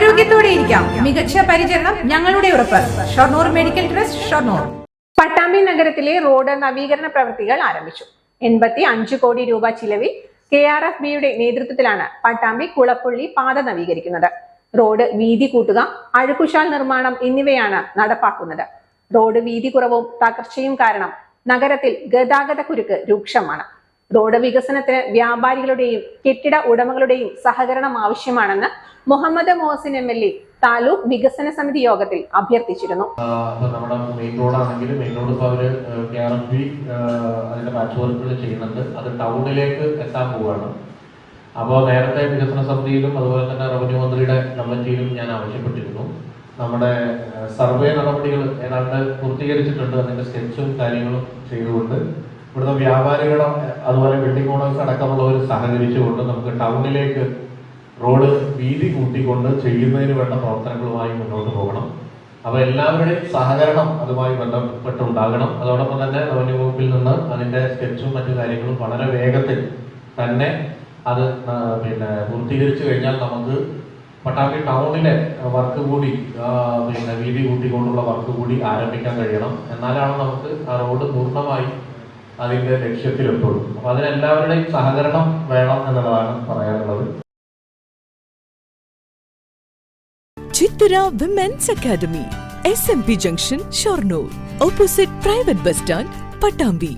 ആരോഗ്യത്തോടെ ഇരിക്കാം മികച്ച പരിചരണം ഞങ്ങളുടെ ഉറപ്പ്. Shoranur medical trust Shoranur. Pattambi നഗരത്തിലെ റോഡ് നവീകരണ പ്രവൃത്തികൾ ആരംഭിച്ചു. എൺപത്തി അഞ്ച് കോടി രൂപ ചിലവിൽ കെ ആർ എഫ് ബിയുടെ നേതൃത്വത്തിലാണ് പട്ടാമ്പി കുളപ്പുള്ളി പാത നവീകരിക്കുന്നത്. റോഡ് വീതി കൂട്ടുക അഴുക്കുശാൽ നിർമ്മാണം എന്നിവയാണ് നടപ്പാക്കുന്നത്. റോഡ് വീതി കുറവും തകർച്ചയും കാരണം നഗരത്തിൽ ഗതാഗത കുരുക്ക് രൂക്ഷമാണ്. റോഡ് വികസനത്തിന് വ്യാപാരികളുടെയും കെട്ടിട ഉടമകളുടെയും സഹകരണം ആവശ്യമാണെന്ന് Muhammad Mohsin M L A taluk വികസന സമിതി യോഗത്തിൽ അഭ്യർത്ഥിച്ചിരുന്നു. നമ്മുടെ മെയിൻ റോഡാണെങ്കിൽ മെയിൻ റോഡ് ഇപ്പോൾ അവർ കെ ആർ പാച്ച് വർക്കുകൾ ചെയ്യുന്നുണ്ട്. അത് ടൗണിലേക്ക് എത്താൻ പോവുകയാണ് അപ്പോൾ നേരത്തെ വികസന സമിതിയിലും അതുപോലെ തന്നെ റവന്യൂ മന്ത്രിയുടെ കമ്മിറ്റിയിലും ഞാൻ ആവശ്യപ്പെട്ടിരുന്നു. നമ്മുടെ സർവേ നടപടികൾ ഏതാണ്ട് പൂർത്തീകരിച്ചിട്ടുണ്ട്. അതിന്റെ സ്കെച്ചും കാര്യങ്ങളും ചെയ്തുകൊണ്ട്. ഇവിടുത്തെ വ്യാപാരികളും അതുപോലെ ബിൽഡിംഗ് ഓണേഴ്സ് അടക്കമുള്ളവർ സഹകരിച്ചുകൊണ്ട് നമുക്ക് ടൗണിലേക്ക് റോഡ് വീതി കൂട്ടിക്കൊണ്ട് ചെയ്യുന്നതിന് വേണ്ട പ്രവർത്തനങ്ങളുമായി മുന്നോട്ട് പോകണം. അപ്പൊ എല്ലാവരുടെയും സഹകരണം അതുമായി ബന്ധപ്പെട്ടുണ്ടാകണം. അതോടൊപ്പം തന്നെ റവന്യൂ വകുപ്പിൽ നിന്ന് അതിന്റെ സ്കെച്ചും മറ്റു കാര്യങ്ങളും വളരെ വേഗത്തിൽ തന്നെ അത് പിന്നെ പൂർത്തീകരിച്ചു കഴിഞ്ഞാൽ നമുക്ക് പട്ടാമ്പി ടൗണിലെ വർക്ക് കൂടി പിന്നെ വീതി കൂട്ടിക്കൊണ്ടുള്ള വർക്ക് കൂടി ആരംഭിക്കാൻ കഴിയണം. എന്നാലാണ് നമുക്ക് ആ റോഡ് പൂർണമായി അതിന്റെ ലക്ഷ്യത്തിലെത്തുള്ളൂ. അപ്പൊ അതിനെല്ലാവരുടെയും സഹകരണം വേണം എന്നുള്ളതാണ് പറയാനുള്ളത്. Chithura women's academy S M P junction Shoranur opposite private bus stand Pattambi